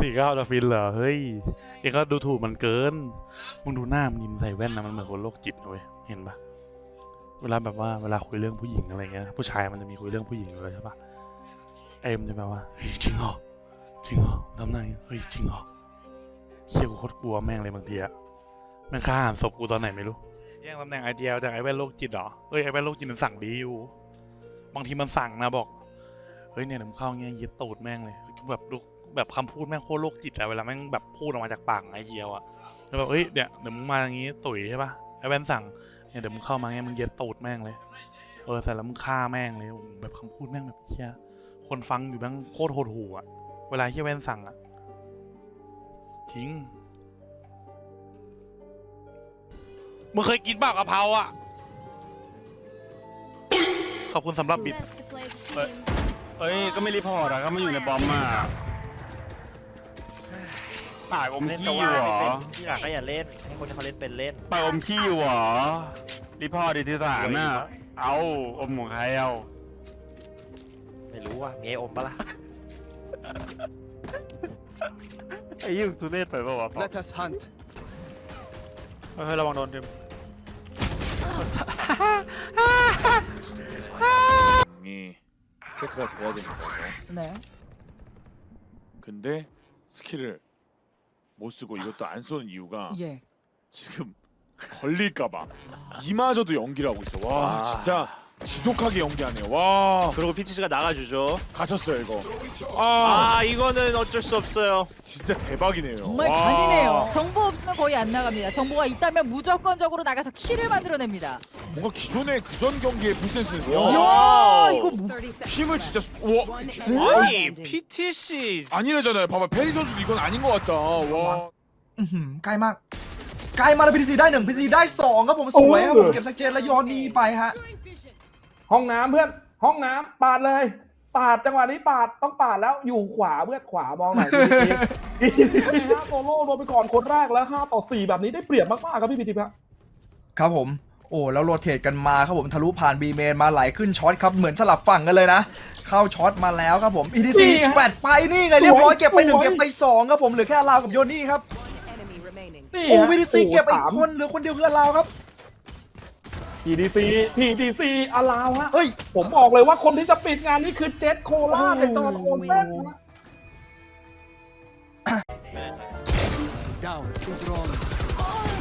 สี่เก้าจะฟินเหรอ เฮ้ย เองก็ดูถูกมันเกิน มึงดูหน้ามันยิ้มใส่แว่นนะมันเหมือนคนโรคจิตเว้ย เห็นปะเวลาแบบว่าเวลาคุยเรื่องผู้หญิงอะไรเงี้ย ผู้ชายมันจะมีคุยเรื่องผู้หญิงอยู่เลยใช่ปะเอ็มจะแบบว่าเฮ้ยจริงเหรอ จริงเหรอทำหน้าอย่างเฮ้ยจริงเหรอเชี่ยกูโคตรกลัวแม่งเลยบางทีอะแม่งฆ่าหันศพกูตอนไหนไม่รู้ แย่งตำแหน่งไอเดียจากไอแว่นโรคจิตเหรอเฮ้ยไอแว่นโรคจิตมันสั่งดีอยู่ บางทีมันสั่งนะบอก เฮ้ยเนี่ยเดี๋ยวมึงเข้าเงี้ยยึดตูดแม่งเลยแบบลูก แบบคำพูดแม่งโคตรโรคจิตอะเวลาแม่งแบบพูดออกมาจากปากไอเฮียวอะแล้วแบบเฮ้ยเนี่ยเดี๋ยวมึงมาอย่างงี้ตุ๋ยใช่ปะไอแว่นสั่งเนี่ยเดี๋ยวมึงเข้ามาเงี้ยมึงยึดตูดแม่งเลย เออเสร็จแล้วมึงฆ่าแม่งเลยโอ้โหแบบคำพูดแม่งแบบเฮียคนฟังอยู่แม่งโคตรโหดหูอะเวลาเฮียแว่นสั่งอะทิ้งมึงเคยกินบ้ากะเพราอะขอบคุณสำหรับบิด Best to play as a But- team. เอ้ย ก็ไม่รีพอร์ตอะก็มาอยู่ในบอมมา ปากอม เล่น ขี้ ส อยู่ ว่า เหร ไม่เป็น อ ที่หลังก็อย่าเล่น ให้คนที่เขาเล่นเป็นเล่น ปากอมขี้อยู่เหรอรีพอร์ตดิที่สารน่ะ เดี๋ยวอีกมั้ง เอาอมของใครเอา ไม่รู้ว่ามีไออมปะล่ะ ไอ้ยิ่งทุเรศไปป่าวะ Let us hunt. เฮ้ยระวังโดนดึม 이 체크가 돼야 되는 거죠. 네. 근데 스킬을 못 쓰고 이것도 안 쏘는 이유가 예. 지금 걸릴까봐 이마저도 연기를 하고 있어. 와 아. 진짜 지독하게 연기하네요. 와 그리고 피치스가 나가주죠. 갇혔어요 이거. 아 아 이거는 어쩔 수 없어요. 진짜 대박이네요. 정말 와. 잔인해요. 정보 없으면 거의 안 나갑니다. 정보가 있다면 무조건적으로 나가서 킬을 만들어냅니다. 뭔가 기존의 그전 경기의 풀센스는요. 야, 이거 뭐? 힘을 진짜 쏘- 우와 아니 PTC 아니래잖아요. 봐봐 페리 선수도 이건 아닌 것 같다. 와. อื้อหือใกล้มากใกล้มาแล้วพีซีได้หนึ่งพีซีได้สองครับผมสวยครับผมเก็บสักเจนแล้วโยนนีไปฮะ ห้องน้ำเพื่อน ห้องน้ำปาดเลย ปาดจังหวะนี้ปาดต้องปาดแล้วอยู่ขวาเพื่อนขวามองหน่อยพี่พีทีฮะโซโล่โดนไปก่อนคนแรกแล้ว5ต่อ 4 แบบนี้ได้เปรียบมากๆครับพี่พีทีครับ ครับผม โอ้แล้วโรเทตกันมาครับผมทะลุผ่านบีเมนมาไหลขึ้นช็อตครับเหมือนสลับฝั่งกันเลยนะ เข้าช็อตมาแล้วครับผม EDC นี่ฮะแฟดไปนี่ไงเรียบร้อยสวยเก็บไปหนึ่งสวยเก็บไปสองครับผมเหลือแค่ลาวกับโยนี่ครับนี่โอ้ฮะ EDC เก็บไปอีกสามคนเหลือคนเดียวคือลาวครับ TDC TDC อลาวฮะเฮ้ย ผมบอกเลยว่าคนที่จะปิดงานนี้คือเจ t โคราชในจอร์นโอนเซนนะ Down. Good drone.